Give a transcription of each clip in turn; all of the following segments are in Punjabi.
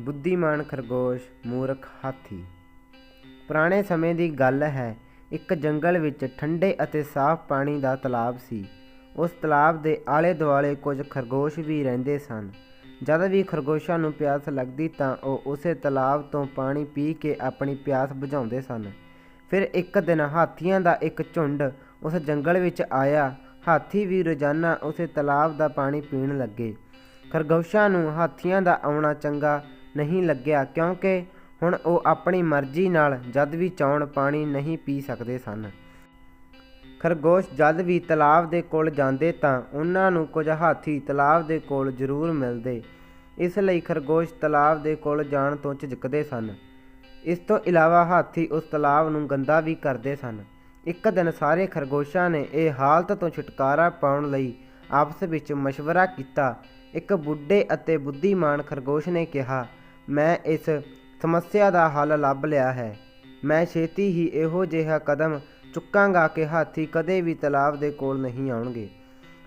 ਬੁੱਧੀਮਾਨ ਖਰਗੋਸ਼ ਮੂਰਖ ਹਾਥੀ। ਪੁਰਾਣੇ ਸਮੇਂ ਦੀ ਗੱਲ ਹੈ, ਇੱਕ ਜੰਗਲ ਵਿੱਚ ਠੰਡੇ ਅਤੇ ਸਾਫ਼ ਪਾਣੀ ਦਾ ਤਲਾਬ ਸੀ। ਉਸ ਤਲਾਬ ਦੇ ਆਲੇ ਦੁਆਲੇ ਕੁਝ ਖਰਗੋਸ਼ ਵੀ ਰਹਿੰਦੇ ਸਨ। ਜਦ ਵੀ ਖਰਗੋਸ਼ਾਂ ਨੂੰ ਪਿਆਸ ਲੱਗਦੀ ਤਾਂ ਉਹ ਉਸੇ ਤਲਾਬ ਤੋਂ ਪਾਣੀ ਪੀ ਕੇ ਆਪਣੀ ਪਿਆਸ ਬੁਝਾਉਂਦੇ ਸਨ। ਫਿਰ ਇੱਕ ਦਿਨ ਹਾਥੀਆਂ ਦਾ ਇੱਕ ਝੁੰਡ ਉਸ ਜੰਗਲ ਵਿੱਚ ਆਇਆ। ਹਾਥੀ ਵੀ ਰੋਜ਼ਾਨਾ ਉਸੇ ਤਲਾਬ ਦਾ ਪਾਣੀ ਪੀਣ ਲੱਗੇ। ਖਰਗੋਸ਼ਾਂ ਨੂੰ ਹਾਥੀਆਂ ਦਾ ਆਉਣਾ ਚੰਗਾ ਨਹੀਂ ਲੱਗਿਆ ਕਿਉਂਕਿ ਹੁਣ ਉਹ ਆਪਣੀ ਮਰਜ਼ੀ ਨਾਲ ਜਦ ਵੀ ਚਾਹਣ ਪਾਣੀ ਨਹੀਂ ਪੀ ਸਕਦੇ ਸਨ। ਖਰਗੋਸ਼ ਜਦ ਵੀ ਤਲਾਬ ਦੇ ਕੋਲ ਜਾਂਦੇ ਤਾਂ ਉਹਨਾਂ ਨੂੰ ਕੁਝ ਹਾਥੀ ਤਲਾਬ ਦੇ ਕੋਲ ਜ਼ਰੂਰ ਮਿਲਦੇ। ਇਸ ਲਈ ਖਰਗੋਸ਼ ਤਲਾਬ ਦੇ ਕੋਲ ਜਾਣ ਤੋਂ ਝਿਜਕਦੇ ਸਨ। ਇਸ ਤੋਂ ਇਲਾਵਾ ਹਾਥੀ ਉਸ ਤਲਾਬ ਨੂੰ ਗੰਦਾ ਵੀ ਕਰਦੇ ਸਨ। ਇੱਕ ਦਿਨ ਸਾਰੇ ਖਰਗੋਸ਼ਾਂ ਨੇ ਇਹ ਹਾਲਤ ਤੋਂ ਛੁਟਕਾਰਾ ਪਾਉਣ ਲਈ ਆਪਸ ਵਿੱਚ ਮਸ਼ਵਰਾ ਕੀਤਾ। ਇੱਕ ਬੁੱਢੇ ਅਤੇ ਬੁੱਧੀਮਾਨ ਖਰਗੋਸ਼ ਨੇ ਕਿਹਾ ਮੈਂ ਇਸ ਸਮੱਸਿਆ ਦਾ ਹੱਲ ਲੱਭ ਲਿਆ ਹੈ। ਮੈਂ ਛੇਤੀ ਹੀ ਇਹੋ ਜਿਹਾ ਕਦਮ ਚੁੱਕਾਂਗਾ ਕਿ ਹਾਥੀ ਕਦੇ ਵੀ ਤਲਾਬ ਦੇ ਕੋਲ ਨਹੀਂ ਆਉਣਗੇ।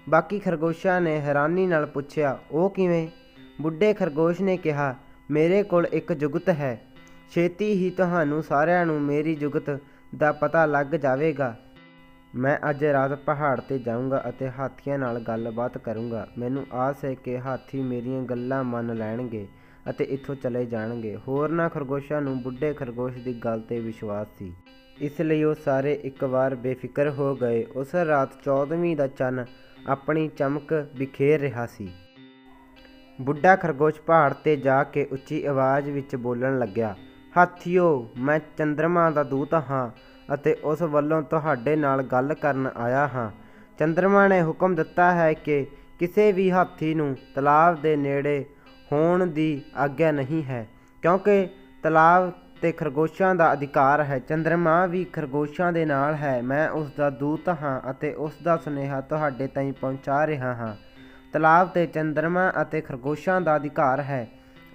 ਬਾਕੀ ਖਰਗੋਸ਼ਾਂ ਨੇ ਹੈਰਾਨੀ ਨਾਲ ਪੁੱਛਿਆ, ਉਹ ਕਿਵੇਂ? ਬੁੱਢੇ ਖਰਗੋਸ਼ ਨੇ ਕਿਹਾ, ਮੇਰੇ ਕੋਲ ਇੱਕ ਜੁਗਤ ਹੈ। ਛੇਤੀ ਹੀ ਤੁਹਾਨੂੰ ਸਾਰਿਆਂ ਨੂੰ ਮੇਰੀ ਜੁਗਤ ਦਾ ਪਤਾ ਲੱਗ ਜਾਵੇਗਾ। ਮੈਂ ਅੱਜ ਰਾਤ ਪਹਾੜ ਤੇ ਜਾਊਂਗਾ ਅਤੇ ਹਾਥੀਆਂ ਨਾਲ ਗੱਲਬਾਤ ਕਰੂੰਗਾ। ਮੈਨੂੰ ਆਸ ਹੈ ਕਿ ਹਾਥੀ ਮੇਰੀਆਂ ਗੱਲਾਂ ਮੰਨ ਲੈਣਗੇ। ਅਤੇ ਇੱਥੋਂ ਚਲੇ ਜਾਣਗੇ। ਹੋਰਨਾਂ ਖਰਗੋਸ਼ਾਂ ਨੂੰ ਬੁੱਢੇ ਖਰਗੋਸ਼ ਦੀ ਗੱਲ ਤੇ ਵਿਸ਼ਵਾਸ ਸੀ। ਇਸ ਲਈ ਉਹ ਸਾਰੇ ਇੱਕ ਵਾਰ ਬੇਫਿਕਰ ਹੋ ਗਏ। ਉਸ ਰਾਤ 14ਵੀਂ ਦਾ ਚੰਨ ਆਪਣੀ ਚਮਕ ਬਿਖੇਰ ਰਿਹਾ ਸੀ। ਬੁੱਢਾ ਖਰਗੋਸ਼ ਪਹਾੜ ਤੇ ਜਾ ਕੇ ਉੱਚੀ ਆਵਾਜ਼ ਵਿੱਚ ਬੋਲਣ ਲੱਗਿਆ, ਹਾਥੀਓ, ਮੈਂ ਚੰਦਰਮਾ ਦਾ ਦੂਤ ਹਾਂ ਅਤੇ ਉਸ ਵੱਲੋਂ ਤੁਹਾਡੇ ਨਾਲ ਗੱਲ ਕਰਨ ਆਇਆ ਹਾਂ। ਚੰਦਰਮਾ ਨੇ ਹੁਕਮ ਦਿੱਤਾ ਹੈ ਕਿ ਕਿਸੇ ਵੀ ਹਾਥੀ ਨੂੰ ਤਲਾਬ ਦੇ ਨੇੜੇ ਹੋਣ ਦੀ ਆਗਿਆ ਨਹੀਂ ਹੈ, ਕਿਉਂਕਿ ਤਲਾਬ ਤੇ ਖਰਗੋਸ਼ਾਂ ਦਾ ਅਧਿਕਾਰ ਹੈ, ਚੰਦਰਮਾ ਵੀ ਖਰਗੋਸ਼ਾਂ ਦੇ ਨਾਲ ਹੈ। ਮੈਂ ਉਸ ਦਾ ਦੂਤ ਹਾਂ ਅਤੇ ਉਸ ਦਾ ਸੁਨੇਹਾ ਤੁਹਾਡੇ ਤਾਈਂ ਪਹੁੰਚਾ ਰਿਹਾ ਹਾਂ। ਤਲਾਬ ਤੇ ਚੰਦਰਮਾ ਅਤੇ ਖਰਗੋਸ਼ਾਂ ਦਾ ਅਧਿਕਾਰ ਹੈ।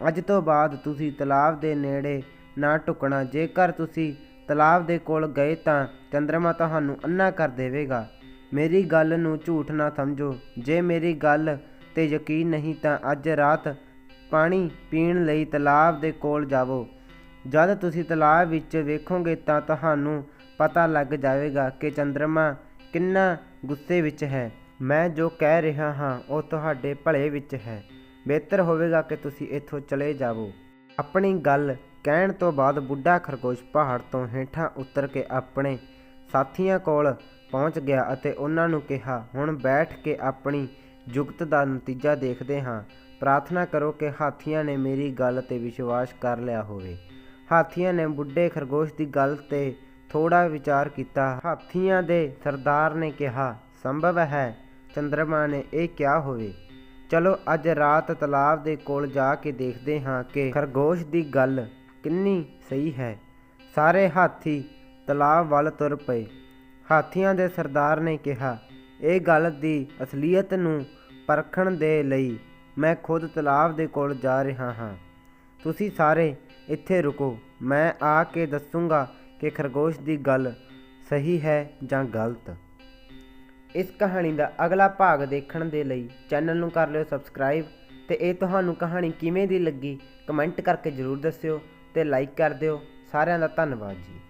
ਅੱਜ ਤੋਂ ਬਾਅਦ ਤੁਸੀਂ ਤਲਾਬ ਦੇ ਨੇੜੇ ਨਾ ਢੁਕਣਾ। ਜੇਕਰ ਤੁਸੀਂ ਤਲਾਬ ਦੇ ਕੋਲ ਗਏ ਤਾਂ ਚੰਦਰਮਾ ਤੁਹਾਨੂੰ ਅੰਨਾ ਕਰ ਦੇਵੇਗਾ। ਮੇਰੀ ਗੱਲ ਨੂੰ ਝੂਠ ਨਾ ਸਮਝੋ। ਜੇ ਮੇਰੀ ਗੱਲ ਤੇ ਯਕੀਨ ਨਹੀਂ ਤਾਂ ਅੱਜ ਰਾਤ ਪਾਣੀ ਪੀਣ ਲਈ ਤਲਾਬ ਦੇ ਕੋਲ ਜਾਵੋ। ਜਦ ਤੁਸੀਂ ਤਲਾਬ ਵਿੱਚ ਵੇਖੋਗੇ ਤਾਂ ਤੁਹਾਨੂੰ ਪਤਾ ਲੱਗ ਜਾਵੇਗਾ ਕਿ ਚੰਦਰਮਾ ਕਿੰਨਾ ਗੁੱਸੇ ਵਿੱਚ ਹੈ। ਮੈਂ ਜੋ ਕਹਿ ਰਿਹਾ ਹਾਂ, ਉਹ ਤੁਹਾਡੇ ਭਲੇ ਵਿੱਚ ਹੈ। ਬਿਹਤਰ ਹੋਵੇਗਾ ਕਿ ਤੁਸੀਂ ਇੱਥੋਂ ਚਲੇ ਜਾਵੋ। ਆਪਣੀ ਗੱਲ ਕਹਿਣ ਤੋਂ ਬਾਅਦ ਬੁੱਢਾ ਖਰਗੋਸ਼ ਪਹਾੜ ਤੋਂ ਹੇਠਾਂ ਉਤਰ ਕੇ ਆਪਣੇ ਸਾਥੀਆਂ ਕੋਲ ਪਹੁੰਚ ਗਿਆ ਅਤੇ ਉਹਨਾਂ ਨੂੰ ਕਿਹਾ, ਹੁਣ ਬੈਠ ਕੇ ਆਪਣੀ ਜੁਗਤ ਦਾ ਨਤੀਜਾ ਦੇਖਦੇ ਹਾਂ। ਪ੍ਰਾਰਥਨਾ ਕਰੋ ਕਿ ਹਾਥੀਆਂ ਨੇ ਮੇਰੀ ਗੱਲ ਤੇ ਵਿਸ਼ਵਾਸ ਕਰ ਲਿਆ ਹੋਵੇ। ਹਾਥੀਆਂ ਨੇ ਬੁੱਢੇ ਖਰਗੋਸ਼ ਦੀ ਗੱਲ ਤੇ ਥੋੜਾ ਵਿਚਾਰ ਕੀਤਾ। ਹਾਥੀਆਂ ਦੇ ਸਰਦਾਰ ਨੇ ਕਿਹਾ, ਸੰਭਵ ਹੈ ਚੰਦਰਮਾ ਨੇ ਇਹ ਕਿਹਾ ਹੋਵੇ। ਚਲੋ, ਅੱਜ ਰਾਤ ਤਲਾਬ ਦੇ ਕੋਲ ਜਾ ਕੇ ਦੇਖਦੇ ਹਾਂ ਕਿ ਖਰਗੋਸ਼ ਦੀ ਗੱਲ ਕਿੰਨੀ ਸਹੀ ਹੈ। ਸਾਰੇ ਹਾਥੀ ਤਲਾਬ ਵੱਲ ਤੁਰ ਪਏ। ਹਾਥੀਆਂ ਦੇ ਸਰਦਾਰ ਨੇ ਕਿਹਾ, ਇਹ ਗੱਲ ਦੀ ਅਸਲੀਅਤ ਨੂੰ ਪਰਖਣ ਦੇ ਲਈ ਮੈਂ ਖੁਦ ਤਲਾਬ ਦੇ ਕੋਲ ਜਾ ਰਿਹਾ ਹਾਂ। ਤੁਸੀਂ ਸਾਰੇ ਇੱਥੇ ਰੁਕੋ। ਮੈਂ ਆ ਕੇ ਦੱਸੂੰਗਾ ਕਿ ਖਰਗੋਸ਼ ਦੀ ਗੱਲ ਸਹੀ ਹੈ ਜਾਂ ਗਲਤ। ਇਸ ਕਹਾਣੀ ਦਾ ਅਗਲਾ ਭਾਗ ਦੇਖਣ ਦੇ ਲਈ ਚੈਨਲ ਨੂੰ ਕਰ ਲਿਓ ਸਬਸਕ੍ਰਾਈਬ ਤੇ ਇਹ ਤੁਹਾਨੂੰ ਕਹਾਣੀ ਕਿਵੇਂ ਦੀ ਲੱਗੀ ਕਮੈਂਟ ਕਰਕੇ ਜਰੂਰ ਦੱਸਿਓ ਤੇ ਲਾਈਕ ਕਰ ਦਿਓ। ਸਾਰਿਆਂ ਦਾ ਧੰਨਵਾਦ ਜੀ।